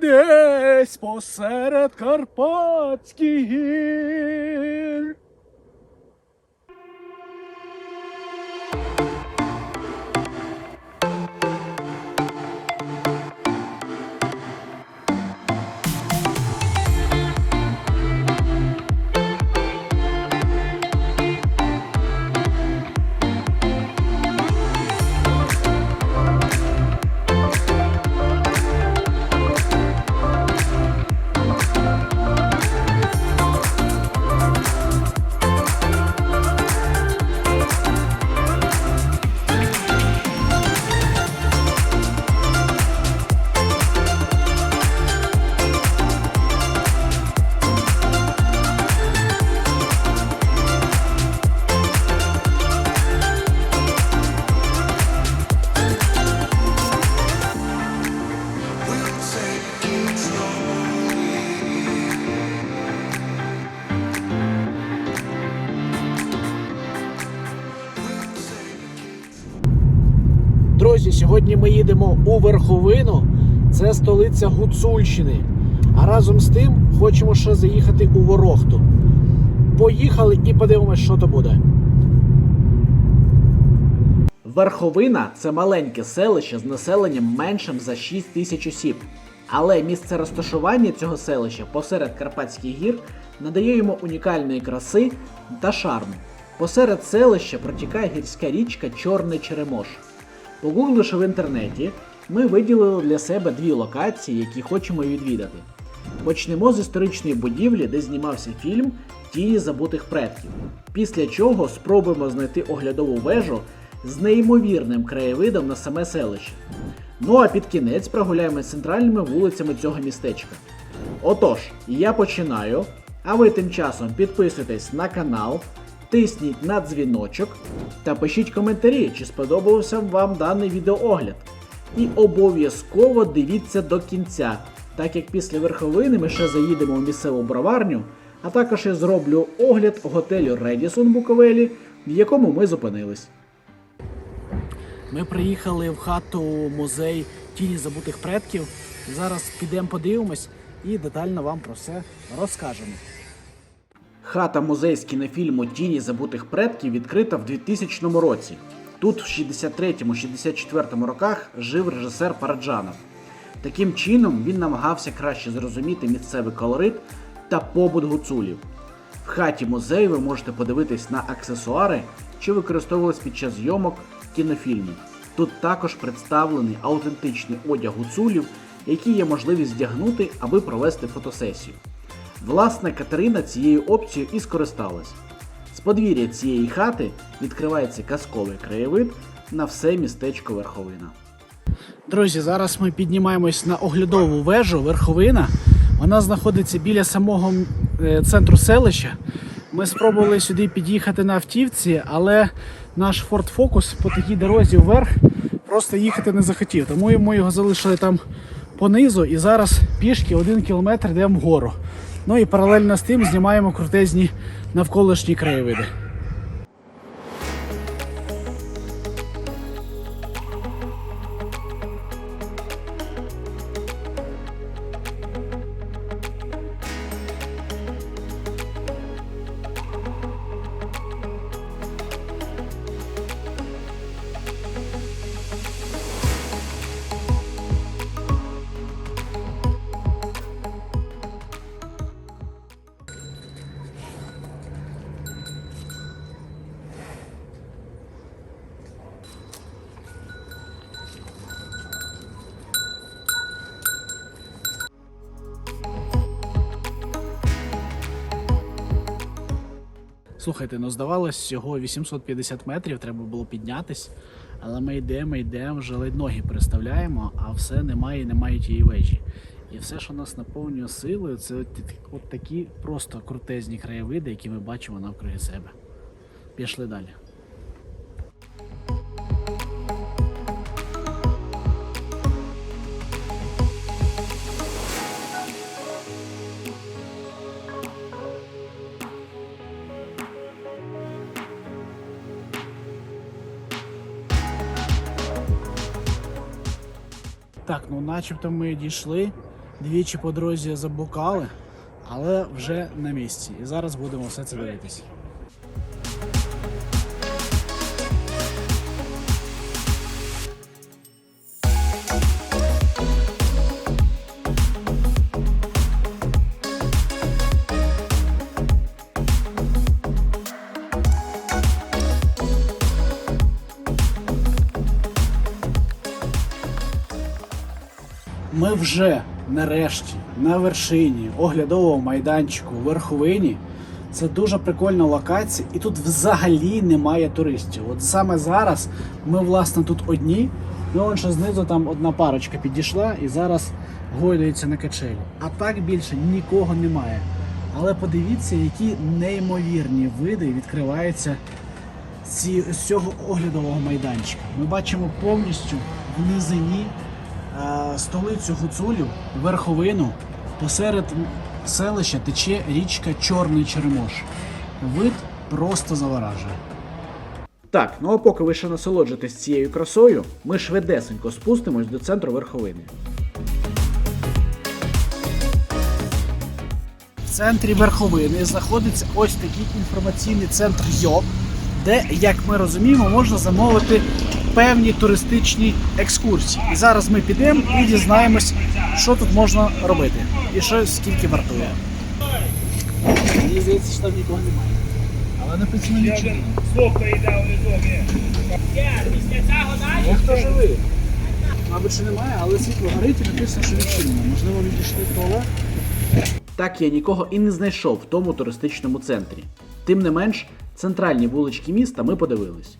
десь посеред Карпатських гір. У Верховину, це столиця Гуцульщини. А разом з тим хочемо ще заїхати у Ворохту. Поїхали і подивимось, що то буде. Верховина це маленьке селище з населенням меншим за 6 тисяч осіб. Але місце розташування цього селища посеред Карпатських гір надає йому унікальної краси та шарму. Посеред селища протікає гірська річка Чорний Черемош. Погугливши в інтернеті, ми виділили для себе дві локації, які хочемо відвідати. Почнемо з історичної будівлі, де знімався фільм Тіні забутих предків. Після чого спробуємо знайти оглядову вежу з неймовірним краєвидом на саме селище. Ну а під кінець прогуляємо центральними вулицями цього містечка. Отож, я починаю, а ви тим часом підписуйтесь на канал, тисніть на дзвіночок та пишіть коментарі, чи сподобався вам даний відеоогляд. І обов'язково дивіться до кінця, так як після верховини ми ще заїдемо в місцеву броварню, а також я зроблю огляд готелю Редісон Буковелі, в якому ми зупинились. Ми приїхали в хату музей тіні забутих предків. Зараз підемо подивимось і детально вам про все розкажемо. Хата музей з кінофільму Тіні забутих предків відкрита в 2000 році. Тут в 63-64 роках жив режисер Параджанов. Таким чином він намагався краще зрозуміти місцевий колорит та побут гуцулів. В хаті музею ви можете подивитись на аксесуари, що використовувались під час зйомок кінофільмів. Тут також представлений аутентичний одяг гуцулів, який є можливість здягнути, аби провести фотосесію. Власне, Катерина цією опцією і скористалась. З подвір'я цієї хати відкривається казковий краєвид на все містечко Верховина. Друзі, зараз ми піднімаємось на оглядову вежу Верховина. Вона знаходиться біля самого е, центру селища. Ми спробували сюди під'їхати на автівці, але наш Ford Focus по такій дорозі вверх просто їхати не захотів. Тому ми його залишили там понизу і зараз пішки один кілометр йдемо вгору. Ну і паралельно з тим знімаємо крутезні навколишні краєвиди. Слухайте, ну здавалось, всього 850 метрів треба було піднятись, але ми йдемо, йдемо, вже ледь ноги переставляємо, а все немає, і немає тієї вежі. І все, що нас наповнює силою, це от, от такі просто крутезні краєвиди, які ми бачимо навкруги себе. Пішли далі. Так, ну начебто ми дійшли Двічі по дорозі забукали, але вже на місці. І зараз будемо все це дивитися. Ми вже нарешті на вершині оглядового майданчику верховині. Це дуже прикольна локація, і тут взагалі немає туристів. От саме зараз ми, власне, тут одні. Ну, он ще знизу там одна парочка підійшла і зараз гойдається на качелі. А так більше нікого немає. Але подивіться, які неймовірні види відкриваються з цього оглядового майданчика. Ми бачимо повністю в низині столицю гуцулів, верховину. Посеред селища тече річка Чорний Черемош. Вид просто заворажує. Так, ну а поки ви ще насолоджуєтесь цією красою, ми швидесенько спустимось до центру верховини. В центрі верховини знаходиться ось такий інформаційний центр ЙО, де, як ми розуміємо, можна замовити певні туристичні екскурсії. І зараз ми підемо і дізнаємось, що тут можна робити і що скільки вартує. Мені здається, що там нікого немає. Але написано йде внизу, хто живий? Мабуть, що немає, але світло горить і написано, що відчинено. Можливо, відійшли в туалет. Так я нікого і не знайшов в тому туристичному центрі. Тим не менш, центральні вулички міста ми подивились.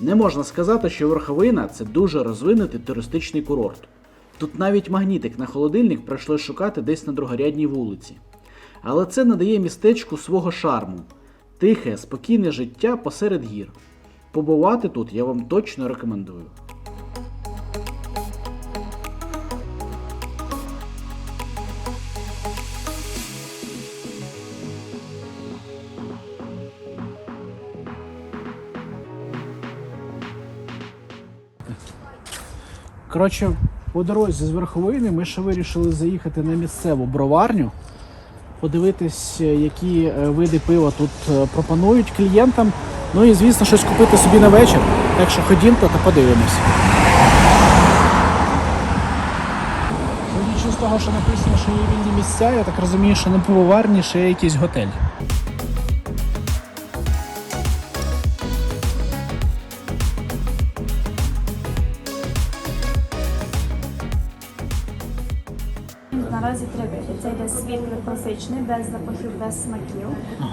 Не можна сказати, що Верховина це дуже розвинутий туристичний курорт. Тут навіть магнітик на холодильник прийшлось шукати десь на другорядній вулиці. Але це надає містечку свого шарму, тихе, спокійне життя посеред гір. Побувати тут я вам точно рекомендую. Коротше, по дорозі з верховини ми ще вирішили заїхати на місцеву броварню, подивитись, е, які е, види пива тут е, пропонують клієнтам. Ну і звісно, щось купити собі на вечір. Так що ходімте та подивимось. Судячи з того, що написано, що є вільні місця, я так розумію, що на пивоварні ще є якийсь готель. Класичний, без запахів, без смаків.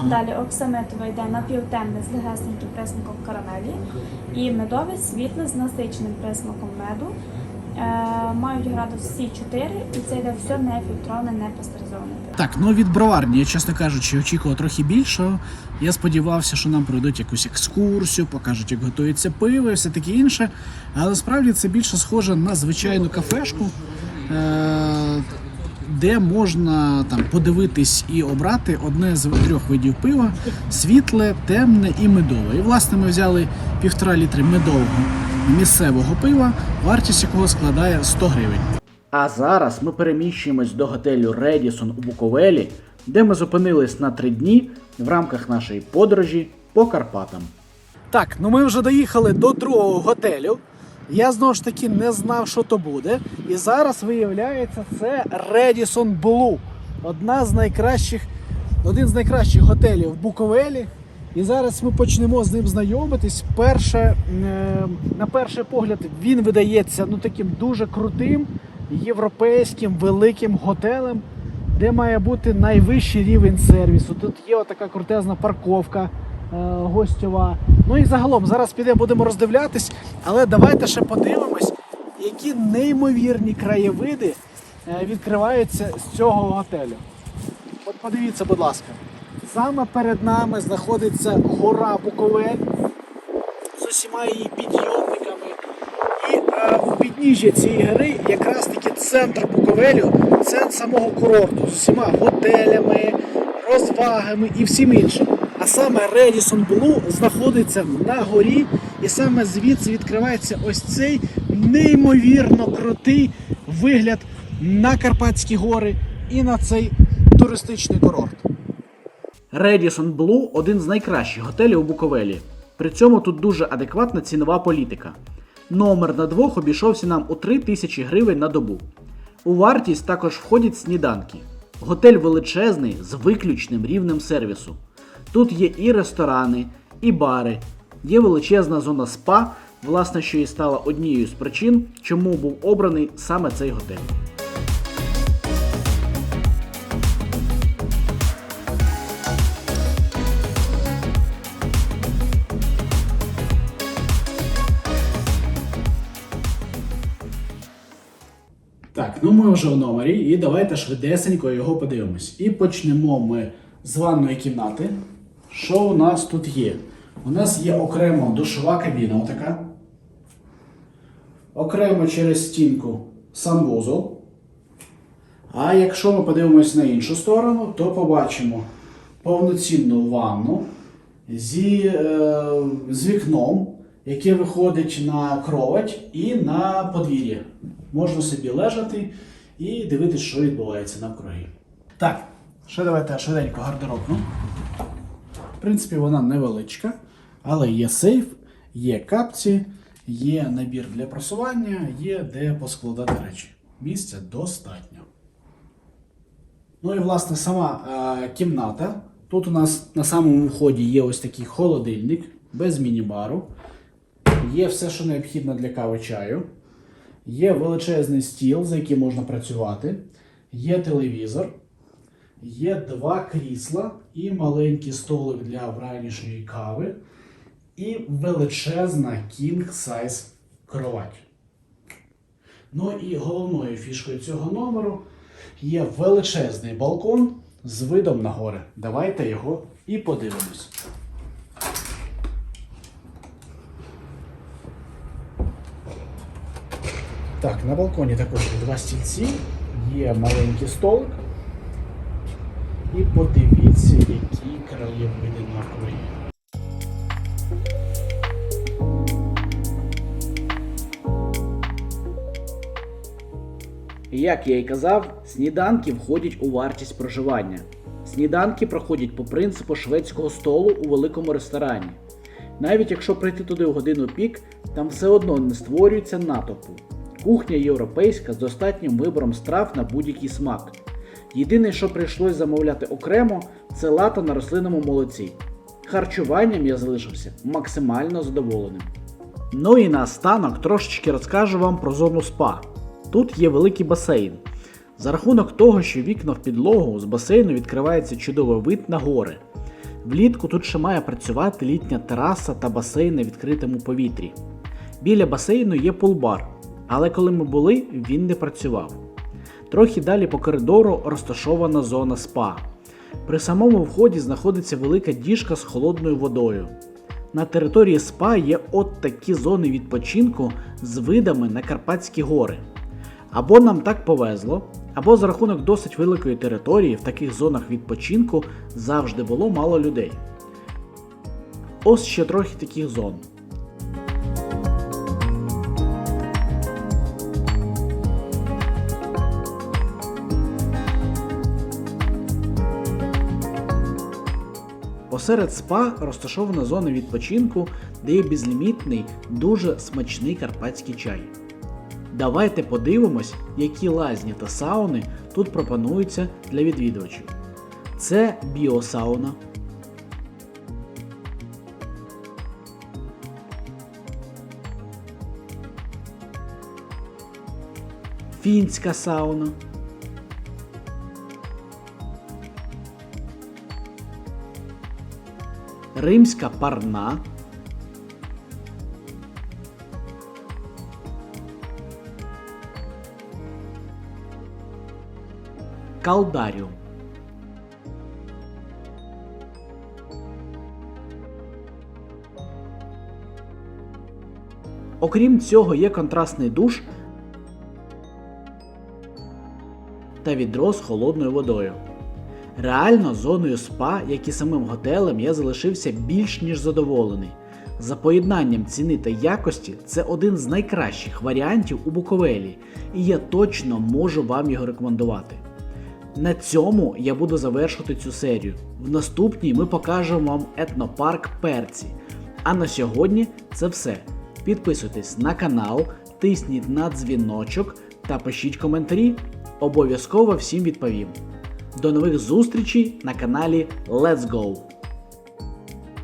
Далі оксамитовий йде напівтемний з легесеньким присмаком карамелі. І медовий світлий з насиченим присмаком меду. Е, мають градус всі 4 і це йде все не фільтроване, не пастеризоване. Так, ну від броварні, я чесно кажучи, очікував трохи більшого. Я сподівався, що нам проведуть якусь екскурсію, покажуть, як готується пиво і все таке інше. Але справді це більше схоже на звичайну кафешку, е- де можна там подивитись і обрати одне з трьох видів пива: світле, темне і медове. І власне ми взяли півтора літри медового місцевого пива, вартість якого складає 100 гривень. А зараз ми переміщуємось до готелю Редісон у Буковелі, де ми зупинились на три дні в рамках нашої подорожі по Карпатам. Так, ну ми вже доїхали до другого готелю. Я знову ж таки не знав, що то буде. І зараз виявляється, це Redison Blue. Одна з найкращих, один з найкращих готелів в Буковелі. І зараз ми почнемо з ним знайомитись. Перше, е, на перший погляд, він видається ну, таким дуже крутим європейським великим готелем, де має бути найвищий рівень сервісу. Тут є така крутезна парковка гостьова. Ну і загалом зараз підемо, будемо роздивлятись, але давайте ще подивимось, які неймовірні краєвиди е, відкриваються з цього готелю. От подивіться, будь ласка. Саме перед нами знаходиться гора Буковель з усіма її підйомниками. І е, у підніжжя цієї гори якраз таки центр Буковелю, центр самого курорту з усіма готелями, розвагами і всім іншим. А саме Redison Blue знаходиться на горі, і саме звідси відкривається ось цей неймовірно крутий вигляд на Карпатські гори і на цей туристичний курорт. Redison Blue – один з найкращих готелів у Буковелі. При цьому тут дуже адекватна цінова політика. Номер на двох обійшовся нам у 3 тисячі гривень на добу. У вартість також входять сніданки. Готель величезний з виключним рівнем сервісу. Тут є і ресторани, і бари, є величезна зона спа, власне, що і стала однією з причин, чому був обраний саме цей готель. Так, ну ми вже в номері, і давайте швидесенько його подивимось. І почнемо ми з ванної кімнати. Що у нас тут є? У нас є окремо душова кабіна, отака. Окремо через стінку санвузол. А якщо ми подивимось на іншу сторону, то побачимо повноцінну ванну зі, е, з вікном, яке виходить на кровать і на подвір'я. Можна собі лежати і дивитися, що відбувається навкруги. Так, ще давайте швиденько гардеробну. Принципі, вона невеличка, але є сейф, є капці, є набір для просування, є де поскладати речі. Місця достатньо. Ну і власне сама е, кімната. Тут у нас на самому вході є ось такий холодильник без міні-бару. Є все, що необхідно для кави чаю. Є величезний стіл, за яким можна працювати. Є телевізор. Є два крісла і маленький столик для вранішньої кави. І величезна king size кровать. Ну і головною фішкою цього номеру є величезний балкон з видом на гори. Давайте його і подивимось. Так, на балконі також є два стільці, є маленький столик. І подивіться, які краєвиди навкруги. Як я й казав, сніданки входять у вартість проживання. Сніданки проходять по принципу шведського столу у великому ресторані. Навіть якщо прийти туди в годину пік, там все одно не створюється натовпу. Кухня європейська з достатнім вибором страв на будь-який смак. Єдине, що прийшлось замовляти окремо, це лата на рослинному молоці. Харчуванням я залишився максимально задоволеним. Ну і наостанок трошечки розкажу вам про зону спа. Тут є великий басейн. За рахунок того, що вікна в підлогу з басейну відкривається чудовий вид на гори. Влітку тут ще має працювати літня тераса та басейн на відкритому повітрі. Біля басейну є пулбар, але коли ми були, він не працював. Трохи далі по коридору розташована зона спа. При самому вході знаходиться велика діжка з холодною водою. На території спа є от такі зони відпочинку з видами на Карпатські гори. Або нам так повезло, або за рахунок досить великої території в таких зонах відпочинку завжди було мало людей. Ось ще трохи таких зон. Посеред спа розташована зона відпочинку, де є безлімітний, дуже смачний карпатський чай. Давайте подивимось, які лазні та сауни тут пропонуються для відвідувачів. Це біосауна. Фінська сауна. Римська парна. Калдаріум. Окрім цього, є контрастний душ та відро з холодною водою. Реально, зоною спа, як і самим готелем, я залишився більш ніж задоволений. За поєднанням ціни та якості це один з найкращих варіантів у Буковелі, і я точно можу вам його рекомендувати. На цьому я буду завершувати цю серію. В наступній ми покажемо вам етнопарк Перці. А на сьогодні це все. Підписуйтесь на канал, тисніть на дзвіночок та пишіть коментарі. Обов'язково всім відповім. До нових зустрічей на каналі Let's Go!